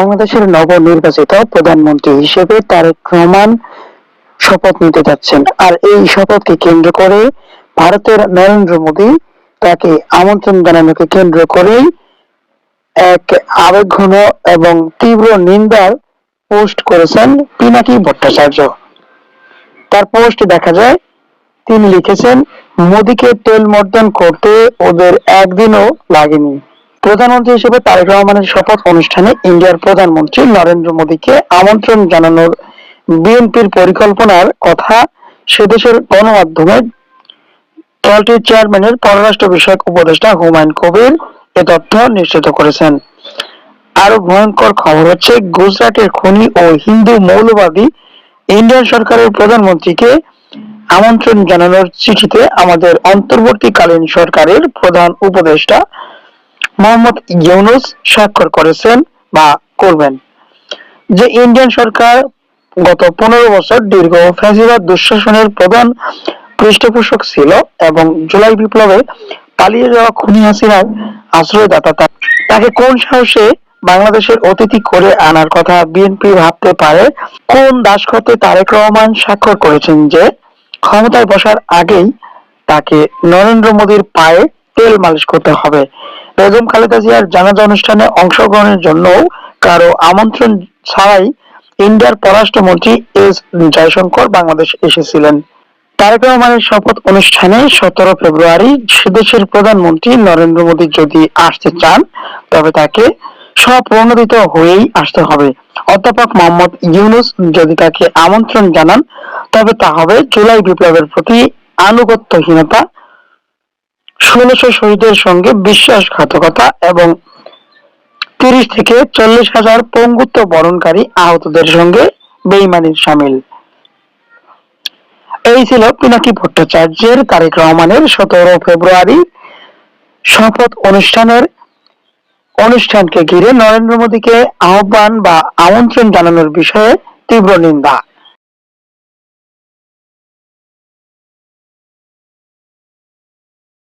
বাংলাদেশের নবনির্বাচিত প্রধানমন্ত্রী হিসেবে তারেক রহমান শপথ নিতে যাচ্ছেন। আর এই শপথকে কেন্দ্র করে ভারতের নরেন্দ্র মোদী তাকে আমন্ত্রণ জানানোকে কেন্দ্র করেই এক আবেগঘন এবং তীব্র নিন্দার পোস্ট করেছেন পিনাকি ভট্টাচার্য। তার পোস্ট দেখা যায়, তিনি লিখেছেন, মোদীকে তেল মর্দন করতে ওদের একদিনও লাগেনি। প্রধানমন্ত্রী হিসেবে তারেক রহমানের শপথ অনুষ্ঠানে ইন্ডিয়ার প্রধানমন্ত্রী নরেন্দ্র মোদীকে আমন্ত্রণ জানানোর বিএনপির পরিকল্পনার কথা সেদেশের গণমাধ্যমে দলটির চেয়ারম্যানের পররাষ্ট্র বিষয়ক উপদেষ্টা হুমায়ুন কবির এ তথ্য নিশ্চিত করেছেন। আরও ভয়ঙ্কর খবর হচ্ছে, গুজরাটের খনি ও হিন্দু মৌলবাদী ইন্ডিয়ান সরকারের প্রধানমন্ত্রীকে আমন্ত্রণ জানানোর চিঠিতে আমাদের অন্তর্বর্তীকালীন সরকারের প্রধান উপদেষ্টা মোহাম্মদ ইউনুস স্বাক্ষর করেছেন বা করবেন। যে ইন্ডিয়ান সরকার গত পনেরো বছর দীর্ঘ ফ্যাসিবাদ দুঃশাসনের প্রধান পৃষ্ঠপোষক ছিল এবং জুলাই বিপ্লবে পালিয়ে যাওয়া খুনি হাসিনার আশ্রয়দাতা তাকে কোন সাহসে বাংলাদেশের অতিথি করে আনার কথা বিএনপি ভাবতে পারে? কোন দাসখতে তারেক রহমান স্বাক্ষর করেছেন যে ক্ষমতায় বসার আগেই তাকে নরেন্দ্র মোদীর পায়ে তেল মালিশ করতে হবে? বেগম খালেদা জিয়ার জানাজা অনুষ্ঠানে অংশগ্রহণের জন্য কারও আমন্ত্রণ ছাড়াই ইন্ডিয়ার পররাষ্ট্রমন্ত্রী এস জয়শঙ্কর বাংলাদেশ এসেছিলেন। তারেক রহমানের শপথ অনুষ্ঠানে সতেরো ফেব্রুয়ারি সেদেশের প্রধানমন্ত্রী নরেন্দ্র মোদী যদি আসতে চান, তবে তাকে স্বপ্রণোদিত হয়েই আসতে হবে। অধ্যাপক মোহাম্মদ ইউনুস যদি তাকে আমন্ত্রণ জানান, তবে তা হবে জুলাই বিপ্লবের প্রতি আনুগত্যহীনতা ষোলশো শহীদের সঙ্গে বিশ্বাসঘাতকতা এবং তিরিশ থেকে চল্লিশ হাজার পঙ্গুত্ব বরণকারী আহতদের সঙ্গে বেইমানির সামিল। এই ছিল পিনাকি ভট্টাচার্যের তারেক রহমানের সতেরো ফেব্রুয়ারি শপথ অনুষ্ঠানের অনুষ্ঠানকে ঘিরে নরেন্দ্র মোদীকে আহ্বান বা আমন্ত্রণ জানানোর বিষয়ে তীব্র নিন্দা।